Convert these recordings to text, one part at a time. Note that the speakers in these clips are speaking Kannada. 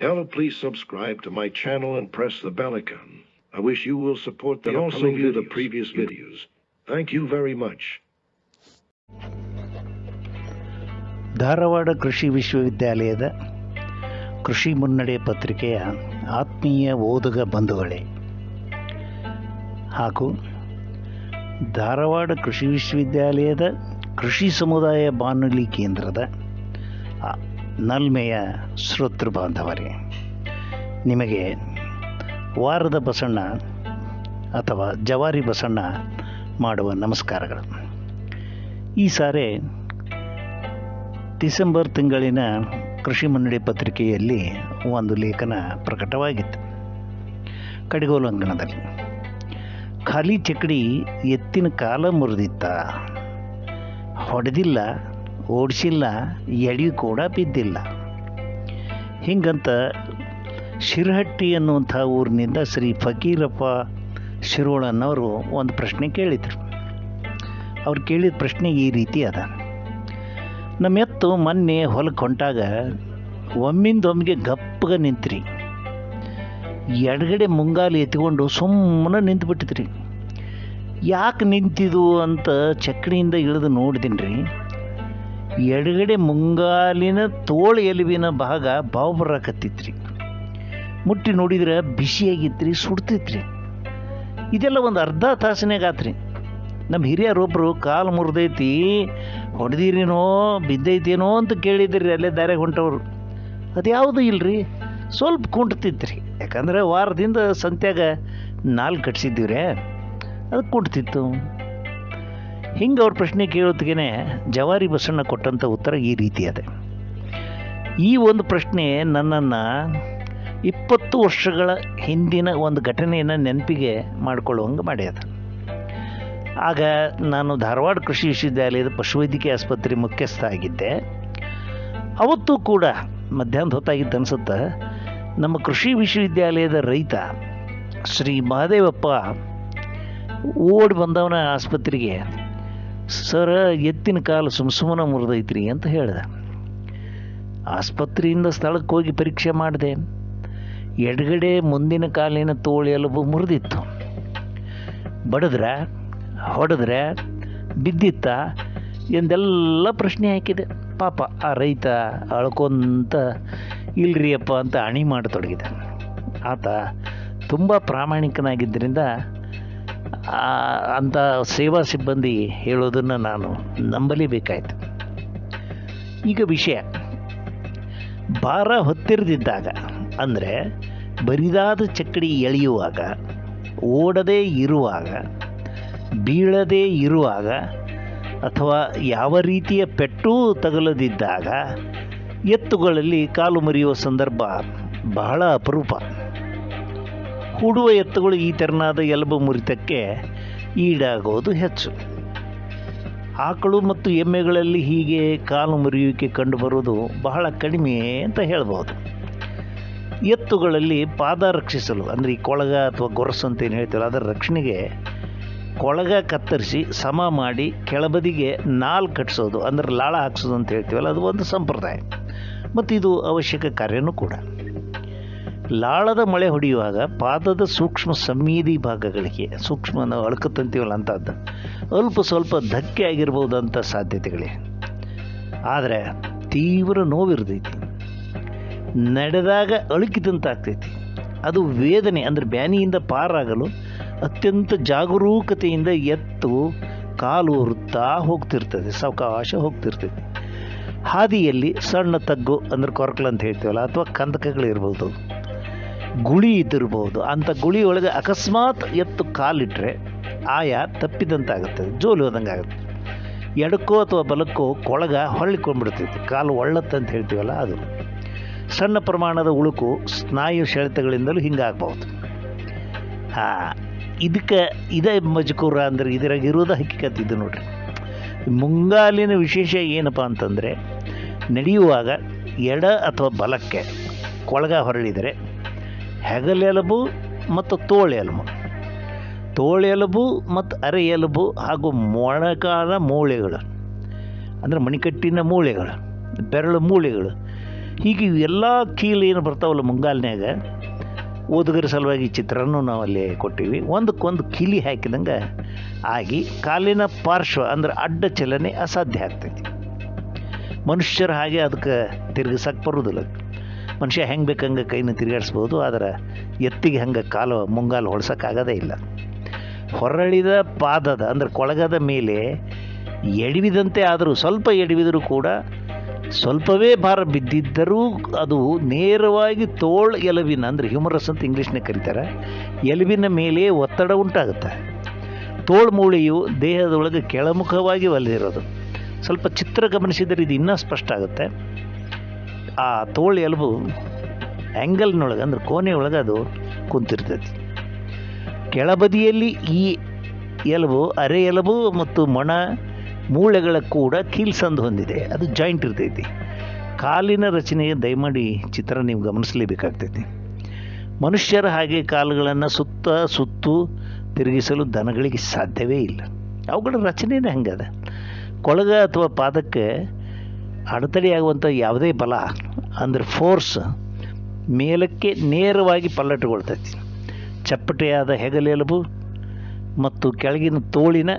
Hello, please subscribe to my channel and press the bell icon. I wish you will support the And also view videos. the previous videos. Thank you very much. Dharwad ಕೃಷಿ ವಿಶ್ವವಿದ್ಯಾಲಯದ ಕೃಷಿ ಮುನ್ನಡೆ ಪತ್ರಿಕೆಯ ಆತ್ಮೀಯ ಓದುಗ ಬಂಧುಗಳೇ ಹಾಗೂ ಧಾರವಾಡ ಕೃಷಿ ವಿಶ್ವವಿದ್ಯಾಲಯದ ಕೃಷಿ ಸಮುದಾಯ ಬಾನುಲಿ ಕೇಂದ್ರದ ನಲ್ಮೆಯ ಶ್ರೋತೃ ಬಾಂಧವರೇ, ನಿಮಗೆ ವಾರದ ಬಸಣ್ಣ ಅಥವಾ ಜವಾರಿ ಬಸಣ್ಣ ಮಾಡುವ ನಮಸ್ಕಾರಗಳು. ಈ ಸಾರಿ ಡಿಸೆಂಬರ್ ತಿಂಗಳಿನ ಕೃಷಿ ಮುನ್ನಡೆ ಪತ್ರಿಕೆಯಲ್ಲಿ ಒಂದು ಲೇಖನ ಪ್ರಕಟವಾಗಿತ್ತು. ಕಡಿಗೋಲಂಗಣದಲ್ಲಿ ಖಾಲಿ ಚಕಡಿ ಎತ್ತಿನ ಕಾಲ ಮುರಿದಿತ್ತ, ಹೊಡೆದಿಲ್ಲ ಓಡಿಸಿಲ್ಲ, ಎಡಿ ಕೂಡ ಬಿದ್ದಿಲ್ಲ. ಹಿಂಗಂತ ಶಿರಹಟ್ಟಿ ಅನ್ನುವಂಥ ಊರಿನಿಂದ ಶ್ರೀ ಫಕೀರಪ್ಪ ಶಿರೋಳನ್ನವರು ಒಂದು ಪ್ರಶ್ನೆ ಕೇಳಿದರು. ಅವ್ರು ಕೇಳಿದ ಪ್ರಶ್ನೆ ಈ ರೀತಿ ಅದ. ನಮ್ಮ ಎತ್ತು ಮೊನ್ನೆ ಹೊಲಕ್ಕೆ ಹೊಂಟಾಗ ಒಮ್ಮಿಂದೊಮ್ಮಿಗೆ ಗಪ್ಪಗೆ ನಿಂತ್ರಿ. ಎಡಗಡೆ ಮುಂಗಾಲು ಎತ್ಕೊಂಡು ಸುಮ್ಮನೆ ನಿಂತುಬಿಟ್ಟಿದ್ರಿ. ಯಾಕೆ ನಿಂತಿದು ಅಂತ ಚಕ್ಕಡಿಯಿಂದ ಇಳಿದು ನೋಡಿದೀನಿ ರೀ ಎಡಗಡೆ ಮುಂಗಾಲಿನ ತೋಳು ಎಲುಬಿನ ಭಾಗ ಬಾವು ಬರಾಕತ್ತಿತ್ರಿ ಮುಟ್ಟಿ ನೋಡಿದ್ರೆ ಬಿಸಿಯಾಗಿತ್ರಿ, ಸುಡ್ತಿತ್ರಿ. ಇದೆಲ್ಲ ಒಂದು ಅರ್ಧ ತಾಸಿನಾಗ ಆತ್ರಿ. ನಮ್ಮ ಹಿರಿಯರೊಬ್ಬರು ಕಾಲು ಮುರಿದೈತಿ, ಹೊಡೆದಿರೇನೋ, ಬಿದ್ದೈತೇನೋ ಅಂತ ಕೇಳಿದ್ರಿ, ಅಲ್ಲೇ ದಾರೆ ಹೊಂಟವ್ರು. ಅದ್ಯಾವುದು ಇಲ್ರಿ, ಸ್ವಲ್ಪ ಕುಂಟ್ತಿತ್ರಿ. ಯಾಕಂದ್ರೆ ವಾರದಿಂದ ಸಂತ್ಯಾಗ ನಾಲ್ಕು ಕಟ್ಸಿದ್ದೀವ್ರೆ ಅದು ಕುಂಟ್ತಿತ್ತು. ಹಿಂಗೆ ಅವ್ರ ಪ್ರಶ್ನೆ ಕೇಳೋತ್ತಿಗೆ ಜವಾರಿ ಬಸಣ್ಣ ಕೊಟ್ಟಂಥ ಉತ್ತರ ಈ ರೀತಿ ಅದೆ. ಈ ಒಂದು ಪ್ರಶ್ನೆ ನನ್ನನ್ನು ಇಪ್ಪತ್ತು ವರ್ಷಗಳ ಹಿಂದಿನ ಒಂದು ಘಟನೆಯನ್ನು ನೆನಪಿಗೆ ಮಾಡಿಕೊಳ್ಳುವಂಗೆ ಮಾಡ್ಯದ. ಆಗ ನಾನು ಧಾರವಾಡ ಕೃಷಿ ವಿಶ್ವವಿದ್ಯಾಲಯದ ಪಶುವೈದ್ಯಕೀಯ ಆಸ್ಪತ್ರೆ ಮುಖ್ಯಸ್ಥ ಆಗಿದ್ದೆ. ಅವತ್ತು ಕೂಡ ಮಧ್ಯಾಹ್ನದ ಹೊತ್ತಾಗಿದ್ದು ಅನ್ಸುತ್ತೆ, ನಮ್ಮ ಕೃಷಿ ವಿಶ್ವವಿದ್ಯಾಲಯದ ರೈತ ಶ್ರೀ ಮಹಾದೇವಪ್ಪ ಓಡಿ ಬಂದವನ ಆಸ್ಪತ್ರೆಗೆ ಸರ, ಎತ್ತಿನ ಕಾಲು ಸುಮ್ ಸುಮ್ಮನೆ ಮುರಿದೈತ್ರಿ ಅಂತ ಹೇಳಿದೆ. ಆಸ್ಪತ್ರೆಯಿಂದ ಸ್ಥಳಕ್ಕೆ ಹೋಗಿ ಪರೀಕ್ಷೆ ಮಾಡಿದೆ. ಎಡಗಡೆ ಮುಂದಿನ ಕಾಲಿನ ತೋಳು ಎಲುಬು ಮುರಿದಿತ್ತು. ಬಡಿದ್ರೆ, ಹೊಡೆದ್ರೆ, ಬಿದ್ದಿತ್ತ ಎಂದೆಲ್ಲ ಪ್ರಶ್ನೆ ಹಾಕಿದೆ. ಪಾಪ ಆ ರೈತ ಅಳ್ಕೊಂತ ಇಲ್ರಿಯಪ್ಪ ಅಂತ ಅಣಿ ಮಾಡತೊಡಗಿದ ಆತ ತುಂಬ ಪ್ರಾಮಾಣಿಕನಾಗಿದ್ದರಿಂದ ಅಂಥ ಸೇವಾ ಸಿಬ್ಬಂದಿ ಹೇಳೋದನ್ನು ನಾನು ನಂಬಲೇಬೇಕಾಯ್ತು. ಈಗ ವಿಷಯ. ಭಾರ ಹೊತ್ತಿರದಿದ್ದಾಗ, ಅಂದರೆ ಬರಿದಾದ ಚಕ್ಕಡಿ ಎಳೆಯುವಾಗ, ಓಡದೇ ಇರುವಾಗ, ಬೀಳದೇ ಇರುವಾಗ, ಅಥವಾ ಯಾವ ರೀತಿಯ ಪೆಟ್ಟು ತಗಲದಿದ್ದಾಗ, ಎತ್ತುಗಳಲ್ಲಿ ಕಾಲು ಮುರಿಯುವ ಸಂದರ್ಭ ಬಹಳ ಅಪರೂಪ. ಹೂಡುವ ಎತ್ತುಗಳು ಈ ತೆರನಾದ ಎಲುಬು ಮುರಿತಕ್ಕೆ ಈಡಾಗೋದು ಹೆಚ್ಚು. ಆಕಳು ಮತ್ತು ಎಮ್ಮೆಗಳಲ್ಲಿ ಹೀಗೆ ಕಾಲು ಮುರಿಯುವಿಕೆ ಕಂಡುಬರುವುದು ಬಹಳ ಕಡಿಮೆ ಅಂತ ಹೇಳ್ಬೋದು ಎತ್ತುಗಳಲ್ಲಿ ಪಾದ ರಕ್ಷಿಸಲು, ಅಂದರೆ ಈ ಕೊಳಗ ಅಥವಾ ಗೊರಸು ಅಂತ ಏನು ಹೇಳ್ತೀವಲ್ಲ, ಅದರ ರಕ್ಷಣೆಗೆ ಕೊಳಗ ಕತ್ತರಿಸಿ ಸಮ ಮಾಡಿ ಕೆಳಬದಿಗೆ ನಾಲ್ ಕಟ್ಟಿಸೋದು ಅಂದರೆ ಲಾಳ ಹಾಕ್ಸೋದು ಅಂತ ಹೇಳ್ತೀವಲ್ಲ, ಅದು ಒಂದು ಸಂಪ್ರದಾಯ. ಮತ್ತು ಇದು ಅವಶ್ಯಕ ಕಾರ್ಯನೂ ಕೂಡ. ಲಾಳದ ಮಳೆ ಹೊಡೆಯುವಾಗ ಪಾದದ ಸೂಕ್ಷ್ಮ ಸಂವೇದಿ ಭಾಗಗಳಿಗೆ ಸೂಕ್ಷ್ಮ ನಾವು ಅಳ್ಕತ್ತಂತೀವಲ್ಲ ಅಂಥದ್ದು ಅಲ್ಪ ಸ್ವಲ್ಪ ಧಕ್ಕೆ ಆಗಿರ್ಬೋದಂಥ ಸಾಧ್ಯತೆಗಳೇ ಆದರೆ ತೀವ್ರ ನೋವಿರ್ತೈತಿ ನಡೆದಾಗ ಅಳುಕಿದಂತಾಗ್ತೈತಿ. ಅದು ವೇದನೆ ಅಂದರೆ ಬ್ಯಾನಿಯಿಂದ ಪಾರಾಗಲು ಅತ್ಯಂತ ಜಾಗರೂಕತೆಯಿಂದ ಎತ್ತು, ಕಾಲು ವೃತ್ತಾ ಹೋಗ್ತಿರ್ತದೆ, ಸಾವಕಾಶ ಹೋಗ್ತಿರ್ತೈತಿ. ಹಾದಿಯಲ್ಲಿ ಸಣ್ಣ ತಗ್ಗು ಅಂದ್ರೆ ಕೊರಕಲು ಅಂತ ಹೇಳ್ತೀವಲ್ಲ, ಅಥವಾ ಕಂದಕಗಳಿರ್ಬೋದು. ಗುಳಿ ಇದ್ದಿರ್ಬೋದು ಅಂಥ ಗುಳಿ ಒಳಗೆ ಅಕಸ್ಮಾತ್ ಎತ್ತು ಕಾಲಿಟ್ಟರೆ ಆಯ ತಪ್ಪಿದಂತಾಗುತ್ತೆ, ಜೋಲು ಹೋದಂಗೆ ಆಗುತ್ತೆ ಎಡಕ್ಕೋ ಅಥವಾ ಬಲಕ್ಕೋ ಕೊಳಗ ಹೊಳ್ಳಿಕೊಂಡ್ಬಿಡ್ತೈತಿ ಕಾಲು ಒಳ್ಳತ್ತಂತ ಹೇಳ್ತೀವಲ್ಲ ಅದು. ಸಣ್ಣ ಪ್ರಮಾಣದ ಉಳುಕು ಸ್ನಾಯು ಸೆಳೆತಗಳಿಂದಲೂ ಹಿಂಗಾಗ್ಬೋದು ಹಾಂ, ಇದಕ್ಕೆ ಇದೇ ಮಜಕೂರ ಅಂದ್ರೆ ಇದರಾಗಿರೋದು ಹಕ್ಕಿಕತ್ ಇದು ನೋಡ್ರಿ. ಮುಂಗಾಲಿನ ವಿಶೇಷ ಏನಪ್ಪ ಅಂತಂದರೆ, ನಡೆಯುವಾಗ ಎಡ ಅಥವಾ ಬಲಕ್ಕೆ ಕೊಳಗ ಹೊರಳಿದರೆ ಹೆಗಲೆಲುಬು ಮತ್ತು ತೋಳೆಲುಬು ತೋಳೆಲುಬು ಮತ್ತು ಅರೆ ಎಲುಬು ಹಾಗೂ ಮೊಣಕಾಲ ಮೂಳೆಗಳು. ಅಂದರೆ ಮಣಿಕಟ್ಟಿನ ಮೂಳೆಗಳು, ಬೆರಳು ಮೂಳೆಗಳು. ಹೀಗೆ ಎಲ್ಲ ಕೀಲು ಏನು ಬರ್ತಾವಲ್ಲ ಮುಂಗಾಲ್ನ್ಯಾಗ, ಓದುಗರ ಸಲುವಾಗಿ ಚಿತ್ರನೂ ನಾವು ಅಲ್ಲಿ ಕೊಟ್ಟಿವಿ. ಒಂದಕ್ಕೊಂದು ಕಿಲಿ ಹಾಕಿದಂಗೆ ಆಗಿ ಕಾಲಿನ ಪಾರ್ಶ್ವ ಅಂದ್ರೆ ಅಡ್ಡ ಚಲನೆ ಅಸಾಧ್ಯ ಆಗ್ತೈತಿ. ಮನುಷ್ಯರ ಹಾಗೆ ಅದಕ್ಕೆ ತಿರುಗಿಸಕ್ಕೆ ಬರೋದಿಲ್ಲ. ಮನುಷ್ಯ ಹೆಂಗೆ ಬೇಕಂಗೆ ಕೈನ ತಿರುಗಾಡಿಸ್ಬೋದು, ಆದರೆ ಎತ್ತಿಗೆ ಹಂಗೆ ಕಾಲು ಮುಂಗಾಲು ಹೊಳ್ಸೋಕ್ಕಾಗೋದೇ ಇಲ್ಲ. ಹೊರಳಿದ ಪಾದದ, ಅಂದರೆ ಕೊಳಗದ ಮೇಲೆ ಎಡವಿದಂತೆ ಆದರೂ, ಸ್ವಲ್ಪ ಎಡವಿದರೂ ಕೂಡ ಸ್ವಲ್ಪವೇ ಭಾರ ಬಿದ್ದಿದ್ದರೂ ಅದು ನೇರವಾಗಿ ತೋಳ್ ಎಲುಬಿನ, ಅಂದರೆ ಹ್ಯೂಮರಸ್ ಅಂತ ಇಂಗ್ಲೀಷ್ನೇ ಕರೀತಾರೆ, ಎಲುಬಿನ ಮೇಲೆ ಒತ್ತಡ ಉಂಟಾಗುತ್ತೆ. ತೋಳು ಮೂಳೆಯು ದೇಹದೊಳಗೆ ಕೆಳಮುಖವಾಗಿ ಒಲಿದಿರೋದು. ಸ್ವಲ್ಪ ಚಿತ್ರ ಗಮನಿಸಿದರೆ ಇದು ಇನ್ನೂ ಸ್ಪಷ್ಟ ಆಗುತ್ತೆ. ಆ ತೋಳು ಎಲುಬು ಆ್ಯಂಗಲ್ನೊಳಗೆ ಅಂದ್ರೆ ಒಳಗೆ ಅದು ಕುಂತಿರ್ತೈತಿ. ಕೆಳಬದಿಯಲ್ಲಿ ಈ ಎಲುಬು, ಅರೆ ಎಲುಬು ಮತ್ತು ಮೊಣ ಮೂಳೆಗಳ ಕೂಡ ಕೀಲ್ಸಂದು ಹೊಂದಿದೆ. ಅದು ಜಾಯಿಂಟ್ ಇರ್ತೈತಿ. ಕಾಲಿನ ರಚನೆಯ ದಯಮಾಡಿ ಚಿತ್ರ ನೀವು ಗಮನಿಸಲೇಬೇಕಾಗ್ತೈತಿ. ಮನುಷ್ಯರ ಹಾಗೆ ಕಾಲುಗಳನ್ನು ಸುತ್ತ ಸುತ್ತು ತಿರುಗಿಸಲು ದನಗಳಿಗೆ ಸಾಧ್ಯವೇ ಇಲ್ಲ. ಅವುಗಳ ರಚನೆನೇ ಹಂಗದ. ಕೊಳಗ ಅಥವಾ ಪಾದಕ್ಕೆ ಅಡೆತಡೆಯಾಗುವಂಥ ಯಾವುದೇ ಬಲ ಅಂದರೆ ಫೋರ್ಸ್ ಮೇಲಕ್ಕೆ ನೇರವಾಗಿ ಪಲ್ಲಟಗೊಳ್ತೈತಿ ಚಪ್ಪಟೆಯಾದ ಹೆಗಲೆಲುಬು ಮತ್ತು ಕೆಳಗಿನ ತೋಳಿನ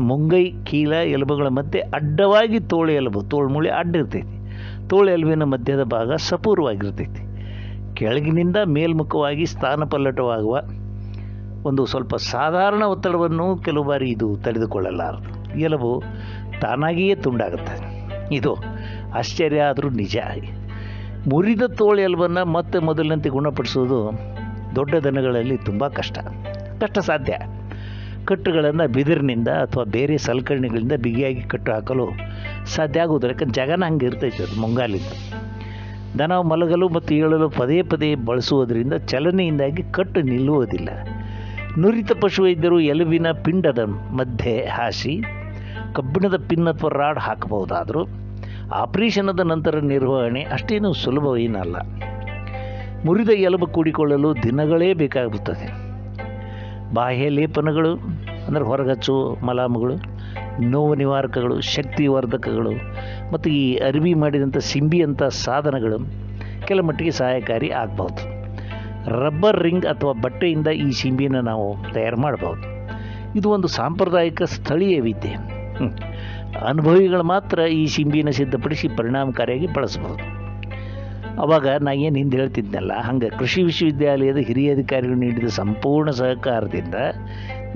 ಮುಂಗೈ ಕೀಲ ಎಲುಬುಗಳ ಮಧ್ಯೆ ಅಡ್ಡವಾಗಿ ತೋಳು ಎಲುಬು, ತೋಳು ಮೂಳೆ ಅಡ್ಡ ಇರ್ತೈತಿ ತೋಳು ಎಲುಬಿನ ಮಧ್ಯದ ಭಾಗ ಸಪೂರ್ವಾಗಿರ್ತೈತಿ ಕೆಳಗಿನಿಂದ ಮೇಲ್ಮುಖವಾಗಿ ಸ್ಥಾನ ಪಲ್ಲಟವಾಗುವ ಒಂದು ಸ್ವಲ್ಪ ಸಾಧಾರಣ ಒತ್ತಡವನ್ನು ಕೆಲವು ಬಾರಿ ಇದು ತಡೆದುಕೊಳ್ಳಲಾರದು. ಎಲುಬು ತಾನಾಗಿಯೇ ತುಂಡಾಗುತ್ತೆ ಇದು ಆಶ್ಚರ್ಯ ಆದರೂ ನಿಜ. ಮುರಿದ ತೋಳು ಎಲುಬನ್ನು ಮತ್ತೆ ಮೊದಲಿನಂತೆ ಗುಣಪಡಿಸೋದು ದೊಡ್ಡ ದನಗಳಲ್ಲಿ ತುಂಬ ಕಷ್ಟ. ಕಷ್ಟ ಸಾಧ್ಯ. ಕಟ್ಟುಗಳನ್ನು ಬಿದಿರಿನಿಂದ ಅಥವಾ ಬೇರೆ ಸಲಕರಣೆಗಳಿಂದ ಬಿಗಿಯಾಗಿ ಕಟ್ಟು ಹಾಕಲು ಸಾಧ್ಯ ಆಗುವುದಿಲ್ಲ. ಯಾಕಂದ್ರೆ ಜಗನ ಹಂಗೆ ಇರ್ತೈತೆ ಅದು ಮುಂಗಾಲಿಂದ. ದನ ಮಲಗಲು ಮತ್ತು ಏಳಲು ಪದೇ ಪದೇ ಬಳಸುವುದರಿಂದ ಚಲನೆಯಿಂದಾಗಿ ಕಟ್ಟು ನಿಲ್ಲುವುದಿಲ್ಲ. ನುರಿತ ಪಶುವೈದ್ಯರು ಎಲುಬಿನ ಪಿಂಡದ ಮಧ್ಯೆ ಹಾಸಿ ಕಬ್ಬಿಣದ ಪಿನ್ ಅಥವಾ ರಾಡ್ ಹಾಕಬಹುದಾದರೂ ಆಪರೇಷನದ ನಂತರ ನಿರ್ವಹಣೆ ಅಷ್ಟೇನು ಸುಲಭವೇನಲ್ಲ. ಮುರಿದ ಎಲುಬು ಕೂಡಿಕೊಳ್ಳಲು ದಿನಗಳೇ ಬೇಕಾಗುತ್ತದೆ. ಬಾಹ್ಯ ಲೇಪನಗಳು, ಅಂದರೆ ಹೊರಗಚ್ಚು, ಮಲಾಮುಗಳು, ನೋವು ನಿವಾರಕಗಳು ಶಕ್ತಿವರ್ಧಕಗಳು ಮತ್ತು ಈ ಅರಿವಿ ಮಾಡಿದಂಥ ಸಿಂಬಿಯಂಥ ಸಾಧನಗಳು ಕೆಲ ಮಟ್ಟಿಗೆ ಸಹಾಯಕಾರಿ ಆಗ್ಬೋದು ರಬ್ಬರ್ ರಿಂಗ್ ಅಥವಾ ಬಟ್ಟೆಯಿಂದ ಈ ಸಿಂಬಿಯನ್ನು ನಾವು ತಯಾರು ಮಾಡಬಹುದು. ಇದು ಒಂದು ಸಾಂಪ್ರದಾಯಿಕ ಸ್ಥಳೀಯ ವಿದ್ಯೆ. ಅನುಭವಿಗಳು ಮಾತ್ರ ಈ ಸಿಂಬಿನ ಸಿದ್ಧಪಡಿಸಿ ಪರಿಣಾಮಕಾರಿಯಾಗಿ ಬಳಸ್ಬೋದು ಅವಾಗ ನಾ ಏನು ಹಿಂದೆ ಹೇಳ್ತಿದ್ನಲ್ಲ, ಹಂಗೆ ಕೃಷಿ ವಿಶ್ವವಿದ್ಯಾಲಯದ ಹಿರಿಯ ಅಧಿಕಾರಿಗಳು ನೀಡಿದ ಸಂಪೂರ್ಣ ಸಹಕಾರದಿಂದ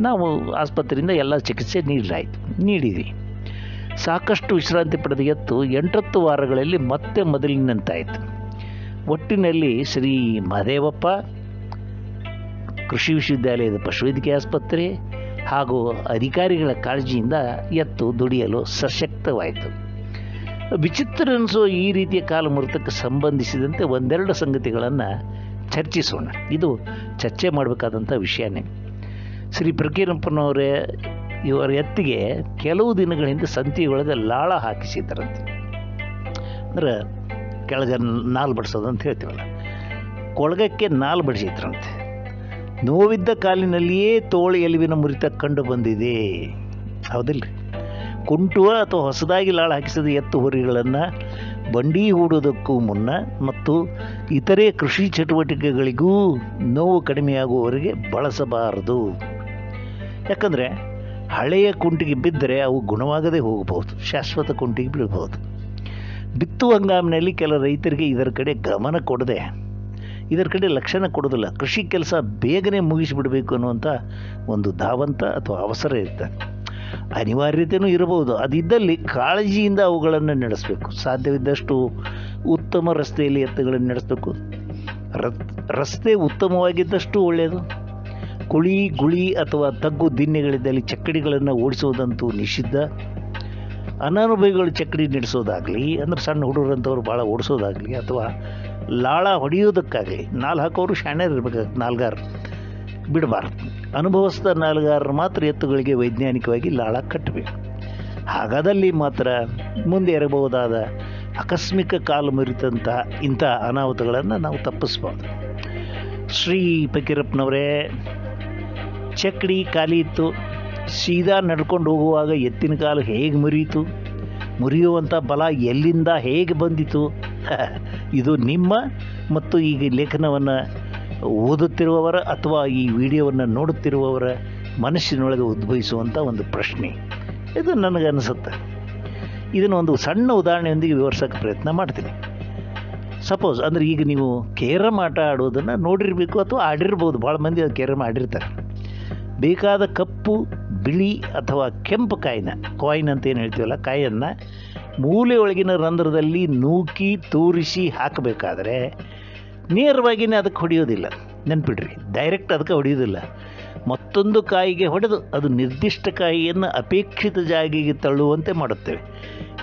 ನಾವು ಆಸ್ಪತ್ರೆಯಿಂದ ಎಲ್ಲ ಚಿಕಿತ್ಸೆ ನೀಡಲಾಯಿತು, ನೀಡಿದ್ವಿ. ಸಾಕಷ್ಟು ವಿಶ್ರಾಂತಿ ಪಡೆದ ಎತ್ತು ಎಂಟತ್ತು ವಾರಗಳಲ್ಲಿ ಮತ್ತೆ ಮೊದಲಿನಂತಾಯಿತು. ಒಟ್ಟಿನಲ್ಲಿ ಶ್ರೀ ಮಹದೇವಪ್ಪ, ಕೃಷಿ ವಿಶ್ವವಿದ್ಯಾಲಯದ ಪಶುವೈದ್ಯಕೀಯ ಆಸ್ಪತ್ರೆ ಹಾಗೂ ಅಧಿಕಾರಿಗಳ ಕಾಳಜಿಯಿಂದ ಎತ್ತು ದುಡಿಯಲು ಸಶಕ್ತವಾಯಿತು. ವಿಚಿತ್ರ ಅನಿಸೋ ಈ ರೀತಿಯ ಕಾಲಮೃತಕ್ಕೆ ಸಂಬಂಧಿಸಿದಂತೆ ಒಂದೆರಡು ಸಂಗತಿಗಳನ್ನು ಚರ್ಚಿಸೋಣ. ಇದು ಚರ್ಚೆ ಮಾಡಬೇಕಾದಂಥ ವಿಷಯನೇ. ಶ್ರೀ ಪ್ರಕೀರಪ್ಪನವರೇ, ಇವರ ಎತ್ತಿಗೆ ಕೆಲವು ದಿನಗಳ ಹಿಂದೆ ಸಂತಿಯೊಳಗೆ ಲಾಳ ಹಾಕಿಸಿದ್ರಂತೆ ಅಂದ್ರೆ ಕೆಳಗೆ ನಾಲ್ ಬಡಿಸೋದು ಅಂತ ಹೇಳ್ತೀವಲ್ಲ. ಕೊಳಗಕ್ಕೆ ನಾಲ್ ಬಡಿಸಿದ್ರಂತೆ. ನೋವಿದ್ದ ಕಾಲಿನಲ್ಲಿಯೇ ತೋಳು ಎಲುವಿನ ಮುರಿತ ಕಂಡು ಬಂದಿದೆ. ಹೌದಿಲ್ಲ ಕುಂಟುವ ಅಥವಾ ಹೊಸದಾಗಿ ಲಾಳ ಹಾಕಿಸಿದ ಎತ್ತು ಹೊರಿಗಳನ್ನು ಬಂಡಿ ಹೂಡುವುದಕ್ಕೂ ಮುನ್ನ ಮತ್ತು ಇತರೆ ಕೃಷಿ ಚಟುವಟಿಕೆಗಳಿಗೂ ನೋವು ಕಡಿಮೆಯಾಗುವವರೆಗೆ ಬಳಸಬಾರದು. ಯಾಕಂದರೆ ಹಳೆಯ ಕುಂಟಿಗೆ ಬಿದ್ದರೆ ಅವು ಗುಣವಾಗದೇ ಹೋಗಬಹುದು, ಶಾಶ್ವತ ಕುಂಟಿಗೆ ಬಿಡಬಹುದು ಬಿತ್ತುವ ಹಂಗಾಮಿನಲ್ಲಿ ಕೆಲ ರೈತರಿಗೆ ಇದರ ಕಡೆ ಗಮನ ಕೊಡದೆ ಇದರ ಕಡೆ ಲಕ್ಷಣ ಕೊಡೋದಿಲ್ಲ ಕೃಷಿ ಕೆಲಸ ಬೇಗನೆ ಮುಗಿಸಿಬಿಡಬೇಕು ಅನ್ನುವಂಥ ಒಂದು ಧಾವಂತ ಅಥವಾ ಅವಸರ ಇರುತ್ತೆ ಅನಿವಾರ್ಯತೆಯೂ ಇರಬಹುದು. ಅದಿದ್ದಲ್ಲಿ ಕಾಳಜಿಯಿಂದ ಅವುಗಳನ್ನು ನಡೆಸಬೇಕು. ಸಾಧ್ಯವಿದ್ದಷ್ಟು ಉತ್ತಮ ರಸ್ತೆಯಲ್ಲಿ ಎತ್ತುಗಳನ್ನು ನಡೆಸಬೇಕು. ರಸ್ತೆ ಉತ್ತಮವಾಗಿದ್ದಷ್ಟು ಒಳ್ಳೆಯದು. ಕುಳಿ, ಗುಳಿ ಅಥವಾ ತಗ್ಗು ದಿನ್ನೆಗಳಿದ್ದಲ್ಲಿ ಚಕ್ಕಡಿಗಳನ್ನು ಓಡಿಸೋದಂತೂ ನಿಷಿದ್ಧ. ಅನಾನುಭವಿಗಳು ಚಕ್ಕಡಿ ನಡೆಸೋದಾಗಲಿ, ಅಂದ್ರೆ ಸಣ್ಣ ಹುಡುಗರಂಥವ್ರು ಭಾಳ ಓಡಿಸೋದಾಗಲಿ ಅಥವಾ ಲಾಳ ಹೊಡೆಯೋದಕ್ಕಾಗಲಿ ನಾಲ್ ಹಾಕೋರು ಶಾಣ್ಯರು ಇರ್ಬೇಕು, ನಾಲ್ಗಾರು. ಬಿಡಬಾರ್ದು. ಅನುಭವಿಸಿದ ನಾಲ್ಗಾರರು ಮಾತ್ರ ಎತ್ತುಗಳಿಗೆ ವೈಜ್ಞಾನಿಕವಾಗಿ ಲಾಳ ಕಟ್ಟಬೇಕು. ಹಾಗಾದಲ್ಲಿ ಮಾತ್ರ ಮುಂದೆ ಇರಬಹುದಾದ ಆಕಸ್ಮಿಕ ಕಾಲು ಮುರಿತಂಥ ಇಂಥ ಅನಾಹುತಗಳನ್ನು ನಾವು ತಪ್ಪಿಸ್ಬೋದು. ಶ್ರೀ ಫಕೀರಪ್ಪನವರೇ, ಚಕ್ಡಿ ಖಾಲಿ ಇತ್ತು. ಸೀದಾ ನಡ್ಕೊಂಡು ಹೋಗುವಾಗ ಎತ್ತಿನ ಕಾಲು ಹೇಗೆ ಮುರಿಯಿತು? ಮುರಿಯುವಂಥ ಬಲ ಎಲ್ಲಿಂದ ಹೇಗೆ ಬಂದಿತು? ಇದು ನಿಮ್ಮ ಮತ್ತು ಈಗ ಲೇಖನವನ್ನು ಓದುತ್ತಿರುವವರ ಅಥವಾ ಈ ವಿಡಿಯೋವನ್ನು ನೋಡುತ್ತಿರುವವರ ಮನಸ್ಸಿನೊಳಗೆ ಉದ್ಭವಿಸುವಂಥ ಒಂದು ಪ್ರಶ್ನೆ. ಇದು ನನಗನ್ನಿಸುತ್ತೆ ಇದನ್ನು ಒಂದು ಸಣ್ಣ ಉದಾಹರಣೆಯೊಂದಿಗೆ ವಿವರಿಸೋಕ್ಕೆ ಪ್ರಯತ್ನ ಮಾಡ್ತೀನಿ. ಸಪೋಸ್ ಅಂದರೆ ಈಗ ನೀವು ಕೇರಮ್ ಆಟ ಆಡೋದನ್ನು ನೋಡಿರಬೇಕು ಅಥವಾ ಆಡಿರ್ಬೋದು. ಭಾಳ ಮಂದಿ ಅದು ಕೇರಮ್ ಆಡಿರ್ತಾರೆ. ಬೇಕಾದ ಕಪ್ಪು, ಬಿಳಿ ಅಥವಾ ಕೆಂಪು ಕಾಯಿನ ಕಾಯಿನ್ ಅಂತ ಏನು ಹೇಳ್ತೀವಲ್ಲ ಕಾಯನ್ನು ಮೂಲೆ ಒಳಗಿನ ರಂಧ್ರದಲ್ಲಿ ನೂಕಿ ತೂರಿಸಿ ಹಾಕಬೇಕಾದ್ರೆ ನೇರವಾಗಿನೇ ಅದಕ್ಕೆ ಹೊಡೆಯೋದಿಲ್ಲ. ನೆನ್ಪಿಡ್ರಿ ಡೈರೆಕ್ಟ್ ಅದಕ್ಕೆ ಹೊಡೆಯೋದಿಲ್ಲ. ಮತ್ತೊಂದು ಕಾಯಿಗೆ ಹೊಡೆದು ಅದು ನಿರ್ದಿಷ್ಟ ಕಾಯಿಯನ್ನು ಅಪೇಕ್ಷಿತ ಜಾಗಿಗೆ ತಳ್ಳುವಂತೆ ಮಾಡುತ್ತೇವೆ.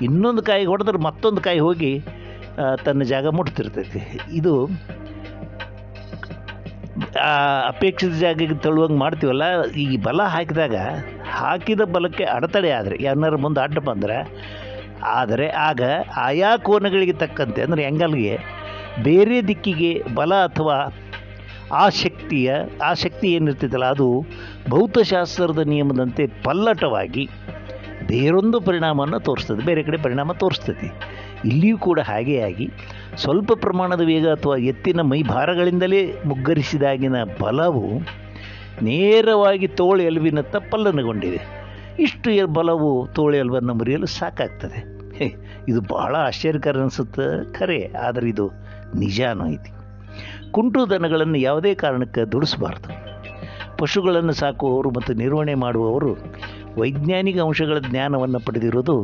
ಇನ್ನೊಂದು ಕಾಯಿಗೆ ಹೊಡೆದ್ರೆ ಮತ್ತೊಂದು ಕಾಯಿ ಹೋಗಿ ತನ್ನ ಜಾಗ ಮುಟ್ತಿರ್ತೈತಿ. ಇದು ಅಪೇಕ್ಷಿತ ಜಾಗಕ್ಕೆ ತಳ್ಳುವಂಗೆ ಮಾಡ್ತೀವಲ್ಲ, ಈ ಬಲ ಹಾಕಿದಾಗ ಹಾಕಿದ ಬಲಕ್ಕೆ ಅಡೆತಡೆ ಆದರೆ, ಯಾರನ್ನಾರು ಮುಂದೆ ಅಡ್ಡ ಬಂದರೆ ಆದರೆ ಆಗ ಆಯಾ ಕೋನಗಳಿಗೆ ತಕ್ಕಂತೆ, ಅಂದರೆ ಎಂಗಲ್ಗೆ, ಬೇರೆ ದಿಕ್ಕಿಗೆ ಬಲ ಅಥವಾ ಆ ಶಕ್ತಿಯ, ಆ ಶಕ್ತಿ ಏನಿರ್ತೈತಲ್ಲ, ಅದು ಭೌತಶಾಸ್ತ್ರದ ನಿಯಮದಂತೆ ಪಲ್ಲಟವಾಗಿ ಬೇರೊಂದು ಪರಿಣಾಮವನ್ನು ತೋರಿಸ್ತದೆ, ಬೇರೆ ಕಡೆ ಪರಿಣಾಮ ತೋರಿಸ್ತೈತಿ ಇಲ್ಲಿಯೂ ಕೂಡ ಹಾಗೇ ಆಗಿ ಸ್ವಲ್ಪ ಪ್ರಮಾಣದ ವೇಗ ಅಥವಾ ಎತ್ತಿನ ಮೈ ಭಾರಗಳಿಂದಲೇ ಮುಗ್ಗರಿಸಿದಾಗಿನ ಬಲವು ನೇರವಾಗಿ ತೋಳೆ ಎಲುಬಿನತ್ತ ಪಲ್ಲನಗೊಂಡಿದೆ. ಇಷ್ಟು ಬಲವು ತೋಳೆಯಲ್ವನ್ನು ಮುರಿಯಲು ಸಾಕಾಗ್ತದೆ. ಇದು ಬಹಳ ಆಶ್ಚರ್ಯಕರ ಅನಿಸುತ್ತೆ ಖರೆ, ಆದರೆ ಇದು ನಿಜಾನೂ ಐತಿ. ಕುಂಟು ದನಗಳನ್ನು ಯಾವುದೇ ಕಾರಣಕ್ಕೆ ದುಡಿಸಬಾರ್ದು. ಪಶುಗಳನ್ನು ಸಾಕುವವರು ಮತ್ತು ನಿರ್ವಹಣೆ ಮಾಡುವವರು ವೈಜ್ಞಾನಿಕ ಅಂಶಗಳ ಜ್ಞಾನವನ್ನು ಪಡೆದಿರೋದು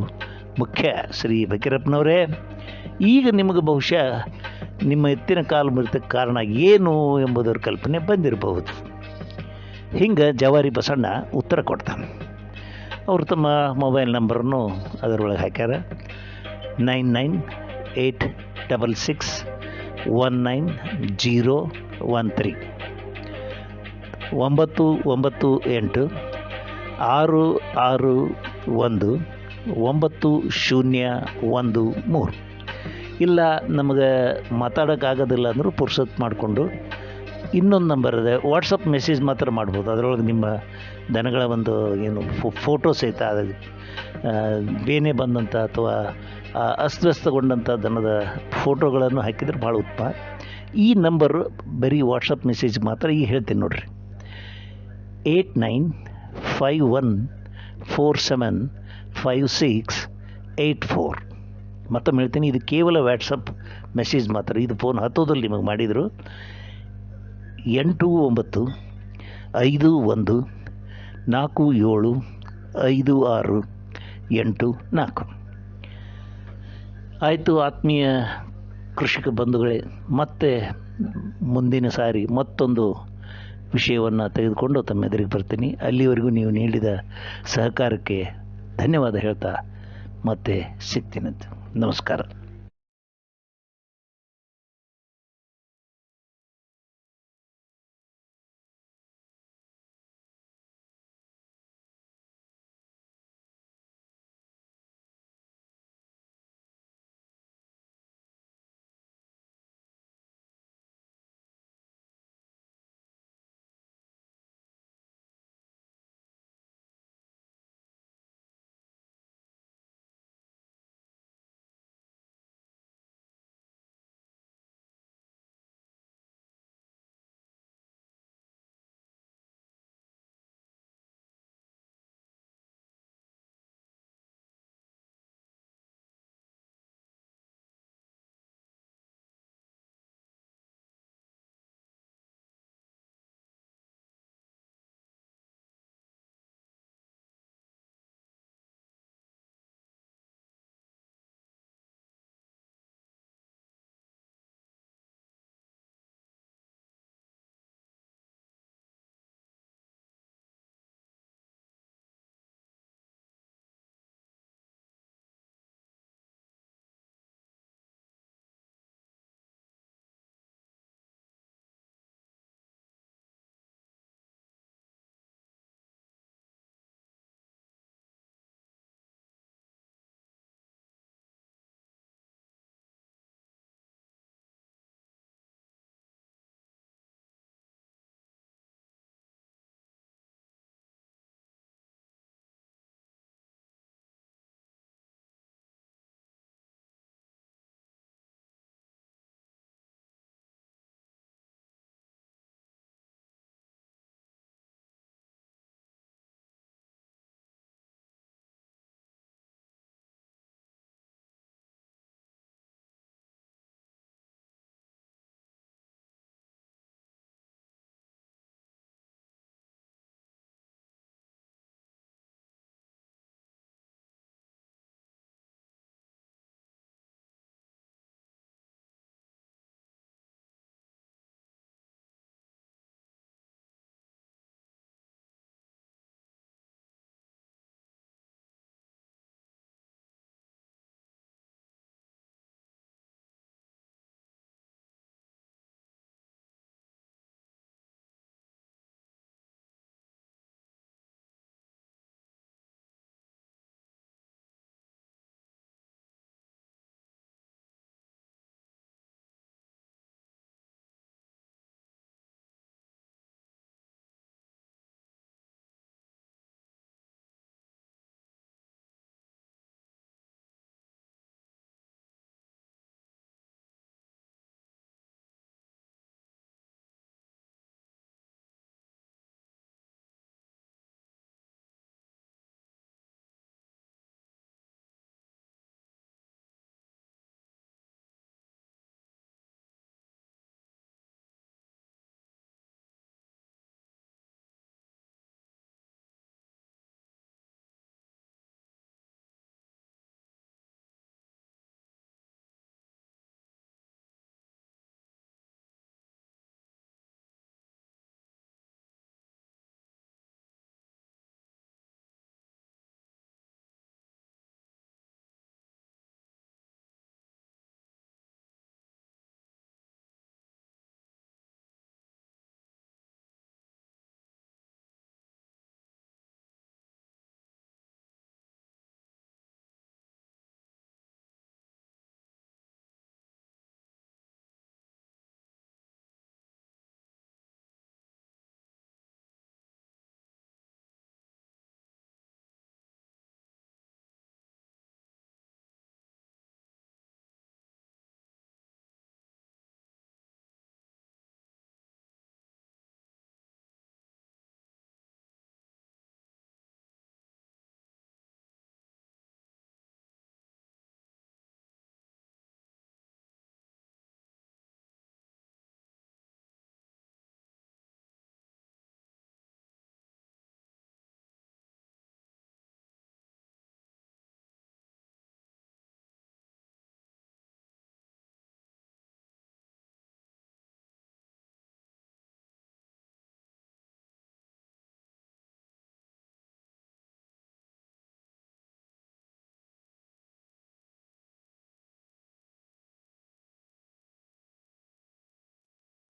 ಮುಖ್ಯ. ಶ್ರೀ ಬಕೀರಪ್ಪನವರೇ ಈಗ ನಿಮಗೆ ಬಹುಶಃ ನಿಮ್ಮ ಎತ್ತಿನ ಕಾಲು ಮುರಿತಕ್ಕೆ ಕಾರಣ ಏನು ಎಂಬುದರ ಕಲ್ಪನೆ ಬಂದಿರಬಹುದು. ಹಿಂಗೆ ಜವಾರಿ ಬಸಣ್ಣ ಉತ್ತರ ಕೊಡ್ತಾನೆ. ಅವರು ತಮ್ಮ ಮೊಬೈಲ್ ನಂಬರನ್ನು ಅದರೊಳಗೆ ಹಾಕ್ಯಾರ. Nine nine eight double six one nine zero one three. ಒಂಬತ್ತು ಒಂಬತ್ತು ಎಂಟು ಆರು ಆರು ಒಂದು ಒಂಬತ್ತು ಶೂನ್ಯ ಒಂದು ಮೂರು. ಇಲ್ಲ ನಮಗೆ ಮಾತಾಡೋಕ್ಕಾಗೋದಿಲ್ಲ ಅಂದರೂ ಪುರ್ಸೊತ್ತು ಮಾಡಿಕೊಂಡು ಇನ್ನೊಂದು ನಂಬರ್ ಇದೆ. ವಾಟ್ಸಪ್ ಮೆಸೇಜ್ ಮಾತ್ರ ಮಾಡ್ಬೋದು. ಅದರೊಳಗೆ ನಿಮ್ಮ ದನಗಳ ಒಂದು ಏನು ಫೋಟೋ ಸಹಿತ ಬೇನೆ ಬಂದಂಥ ಅಥವಾ ಅಸ್ತವ್ಯಸ್ತಗೊಂಡಂಥ ದನದ ಫೋಟೋಗಳನ್ನು ಹಾಕಿದರೆ ಭಾಳ ಉತ್ತಮ. ಈ ನಂಬರು ಬರೀ ವಾಟ್ಸಪ್ ಮೆಸೇಜ್ ಮಾತ್ರ ಈಗ ಹೇಳ್ತೀನಿ ನೋಡಿರಿ. Eight nine five one four seven five six eight four ಮತ್ತೊಮ್ಮೆ ಹೇಳ್ತೀನಿ, ಇದು ಕೇವಲ ವಾಟ್ಸಪ್ ಮೆಸೇಜ್ ಮಾತ್ರ. ಇದು ಫೋನ್ ಹತ್ತೋದಲ್ಲಿ ನಿಮಗೆ ಮಾಡಿದರು. ಎಂಟು ಒಂಬತ್ತು, ಐದು ಒಂದು, ನಾಲ್ಕು ಏಳು, ಐದು ಆರು, ಎಂಟು ನಾಲ್ಕು. ಆಯಿತು ಆತ್ಮೀಯ ಕೃಷಿಕ ಬಂಧುಗಳೇ, ಮತ್ತೆ ಮುಂದಿನ ಸಾರಿ ಮತ್ತೊಂದು ವಿಷಯವನ್ನು ತೆಗೆದುಕೊಂಡು ತಮ್ಮ ಎದುರಿಗೆ ಬರ್ತೀನಿ. ಅಲ್ಲಿವರೆಗೂ ನೀವು ನೀಡಿದ ಸಹಕಾರಕ್ಕೆ ಧನ್ಯವಾದ ಹೇಳ್ತಾ ಮತ್ತೆ ಸಿಗ್ತೀನಂತೆ ನಮಸ್ಕಾರ.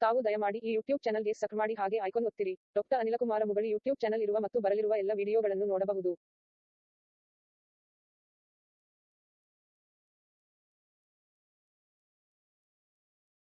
ತಾವು ದಯಮಾಡಿ ಈ ಯೂಟ್ಯೂಬ್ ಚಾನಲ್ಗೆ ಸಬ್ಸ್ಕ್ರೈಬ್ ಮಾಡಿ ಹಾಗೆ ಐಕಾನ್ ಒತ್ತಿರಿ. Doctor Anilkumar Mugali YouTube channel ಇರುವ ಮತ್ತು ಬರಲಿರುವ ಎಲ್ಲ ವಿಡಿಯೋಗಳನ್ನು ನೋಡಬಹುದು.